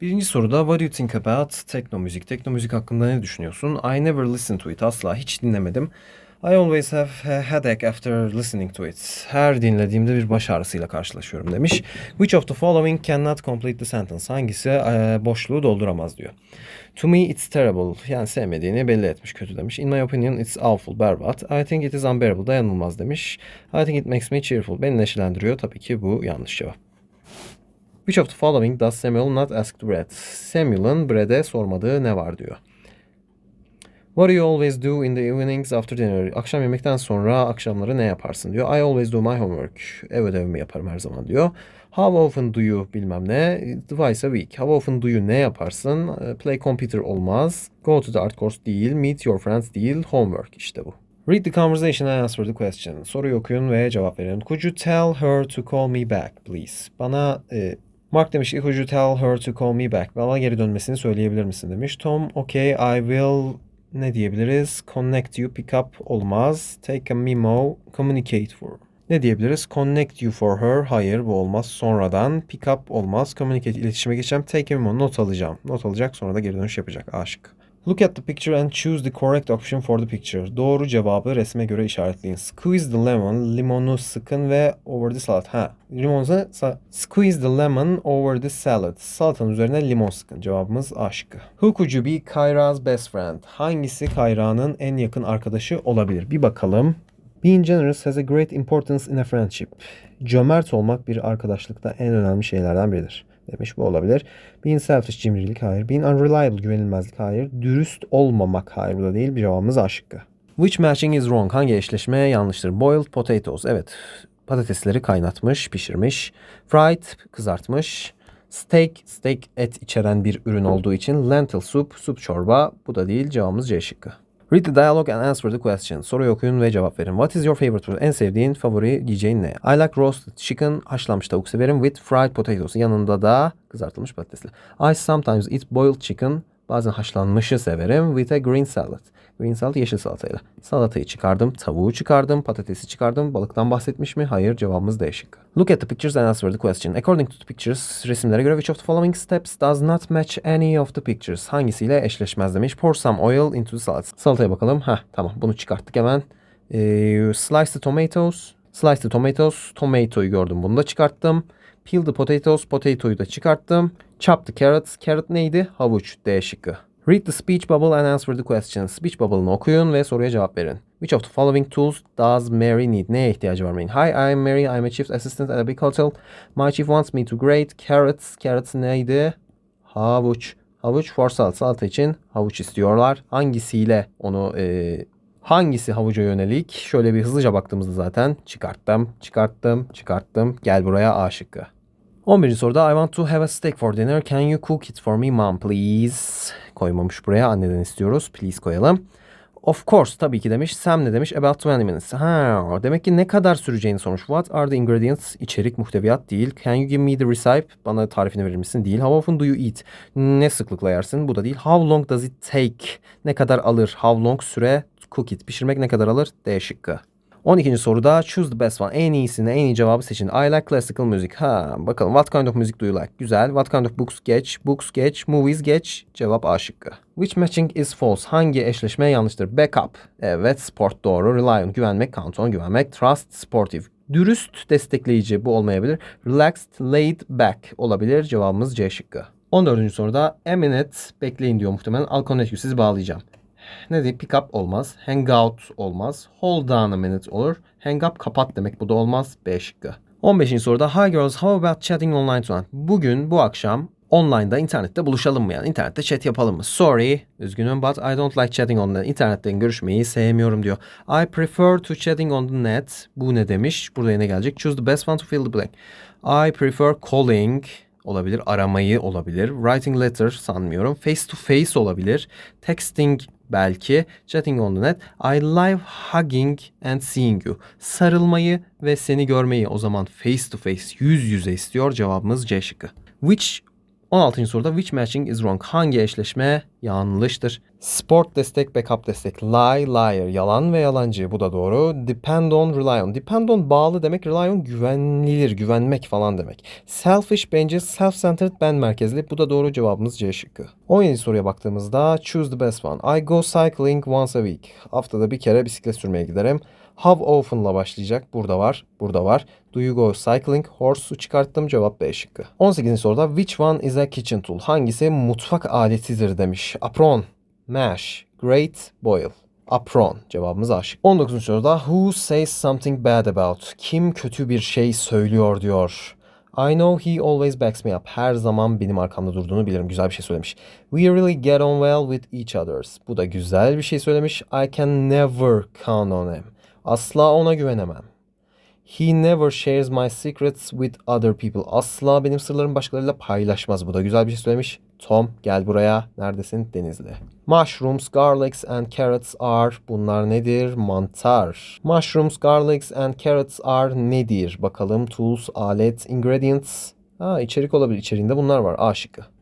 Birinci soruda What do you think about tekno müzik? Tekno müzik hakkında ne düşünüyorsun? I never listened to it. Asla hiç dinlemedim. I always have a headache after listening to it. Her dinlediğimde bir baş ağrısıyla karşılaşıyorum demiş. Which of the following cannot complete the sentence? Hangisi e, boşluğu dolduramaz diyor. To me it's terrible. Yani sevmediğini belli etmiş. Kötü demiş. In my opinion it's awful. Berbat. I think it is unbearable. Dayanılmaz demiş. I think it makes me cheerful. Beni neşelendiriyor. Tabii ki bu yanlış cevap. Which of the following does Samuel not ask Brad? Samuel'ın Brad'e sormadığı ne var diyor. What do you always do in the evenings after dinner? Akşam yemekten sonra akşamları ne yaparsın diyor. I always do my homework. Ev ödevimi yaparım her zaman diyor. How often do you bilmem ne? Twice a week. How often do you ne yaparsın? Uh, Play computer olmaz. Go to the art course değil. Meet your friends değil. Homework işte bu. Read the conversation and answer the question. Soruyu okuyun ve cevap verin. Could you tell her to call me back please? Bana e, Mark demiş ki could you tell her to call me back? Bana geri dönmesini söyleyebilir misin demiş. Tom okay I will ne diyebiliriz? Connect you pick up olmaz. Take a memo communicate for. Ne diyebiliriz? Connect you for her. Hayır bu olmaz. Sonradan pick up olmaz. Communicate iletişime geçeceğim. Take a memo not alacağım. Not alacak sonra da geri dönüş yapacak. Aşık. Look at the picture and choose the correct option for the picture. Doğru cevabı resme göre işaretleyin. Squeeze the lemon. Limonu sıkın ve over the salad. Ha, limonu squeeze the lemon over the salad. Salatanın üzerine limon sıkın. Cevabımız A şıkkı. Who could you be Kyra's best friend? Hangisi Kayra'nın en yakın arkadaşı olabilir? Bir bakalım. Being generous has a great importance in a friendship. Cömert olmak bir arkadaşlıkta en önemli şeylerden biridir. Demiş bu olabilir. Being selfish cimrilik hayır. Being unreliable güvenilmezlik hayır. Dürüst olmamak hayır bu da değil. Bir cevabımız A. Which matching is wrong? Hangi eşleşme yanlıştır? Boiled potatoes. Evet. Patatesleri kaynatmış, pişirmiş. Fried kızartmış. Steak, steak et içeren bir ürün olduğu için lentil soup, soup çorba. Bu da değil. Cevabımız C şıkkı. Read the dialogue and answer the question. Soruyu okuyun ve cevap verin. What is your favorite food? En sevdiğin favori yiyeceğin ne? I like roasted chicken. Haşlanmış tavuk severim. With fried potatoes. Yanında da kızartılmış patatesli. I sometimes eat boiled chicken. Bazen haşlanmışı severim. With a green salad. Green salad yeşil salatayla. Salatayı çıkardım. Tavuğu çıkardım. Patatesi çıkardım. Balıktan bahsetmiş mi? Hayır. Cevabımız D şıkkı. Look at the pictures and answer the question. According to the pictures, resimlere göre which of the following steps does not match any of the pictures? Hangisiyle eşleşmez demiş. Pour some oil into the salad. Salataya bakalım. Heh tamam bunu çıkarttık hemen. Ee, slice the tomatoes. Slice the tomatoes. Tomato'yu gördüm. Bunu da çıkarttım. Peel the potatoes. Potato'yu da çıkarttım. Chop the carrots. Carrot neydi? Havuç. D şıkkı. Read the speech bubble and answer the question. Speech bubble'ını okuyun ve soruya cevap verin. Which of the following tools does Mary need? Neye ihtiyacı var Mary'nin? Hi, I'm Mary. I'm a chief assistant at a big hotel. My chief wants me to grade carrots. Carrots neydi? Havuç. Havuç for salad. Salata için havuç istiyorlar. Hangisiyle onu e, hangisi havuca yönelik? Şöyle bir hızlıca baktığımızda zaten çıkarttım, çıkarttım, çıkarttım. Gel buraya A şıkkı. 11. soruda I want to have a steak for dinner. Can you cook it for me mom please? Koymamış buraya. Anneden istiyoruz. Please koyalım. Of course tabii ki demiş. Sam ne demiş? About 20 minutes. Ha, demek ki ne kadar süreceğini sormuş. What are the ingredients? İçerik muhteviyat değil. Can you give me the recipe? Bana tarifini verir misin? Değil. How often do you eat? Ne sıklıkla yersin? Bu da değil. How long does it take? Ne kadar alır? How long süre? Cook it. Pişirmek ne kadar alır? D şıkkı. 12. soruda choose the best one. En iyisini, en iyi cevabı seçin. I like classical music. Ha, bakalım what kind of music do you like? Güzel. What kind of books geç? Books geç. Movies geç. Cevap A şıkkı. Which matching is false? Hangi eşleşme yanlıştır? Backup. Evet, sport doğru. Rely on güvenmek, count on güvenmek. Trust sportive. Dürüst destekleyici bu olmayabilir. Relaxed, laid back olabilir. Cevabımız C şıkkı. 14. soruda minute bekleyin diyor muhtemelen. You. Sizi bağlayacağım ne diye pick up olmaz. Hang out olmaz. Hold down a minute olur. Hang up kapat demek bu da olmaz. B şıkkı. 15. soruda Hi girls how about chatting online tonight? Bugün bu akşam online'da internette buluşalım mı yani? İnternette chat yapalım mı? Sorry, üzgünüm but I don't like chatting online. İnternetten görüşmeyi sevmiyorum diyor. I prefer to chatting on the net. Bu ne demiş? Burada yine gelecek. Choose the best one to fill the blank. I prefer calling olabilir. Aramayı olabilir. Writing letter sanmıyorum. Face to face olabilir. Texting belki. Chatting on the net. I love hugging and seeing you. Sarılmayı ve seni görmeyi o zaman face to face yüz yüze istiyor. Cevabımız C şıkkı. Which 16. soruda which matching is wrong? Hangi eşleşme yanlıştır? Sport destek, backup destek. Lie, liar. Yalan ve yalancı. Bu da doğru. Depend on, rely on. Depend on bağlı demek. Rely on güvenilir, güvenmek falan demek. Selfish, bencil, self-centered, ben merkezli. Bu da doğru cevabımız C şıkkı. 17 soruya baktığımızda choose the best one. I go cycling once a week. Haftada bir kere bisiklet sürmeye giderim. How often'la başlayacak. Burada var, burada var. Do you go cycling? Horse'u çıkarttım. Cevap B şıkkı. 18. soruda which one is a kitchen tool? Hangisi mutfak aletidir demiş. Apron, mash, grate, boil. Apron cevabımız A şıkkı. 19. soruda who says something bad about? Kim kötü bir şey söylüyor diyor. I know he always backs me up. Her zaman benim arkamda durduğunu bilirim. Güzel bir şey söylemiş. We really get on well with each others. Bu da güzel bir şey söylemiş. I can never count on him. Asla ona güvenemem. He never shares my secrets with other people. Asla benim sırlarımı başkalarıyla paylaşmaz. Bu da güzel bir şey söylemiş. Tom gel buraya. Neredesin? Denizli. Mushrooms, garlics and carrots are. Bunlar nedir? Mantar. Mushrooms, garlics and carrots are nedir? Bakalım tools, alet, ingredients. Ha içerik olabilir. İçeriğinde bunlar var. A şıkkı.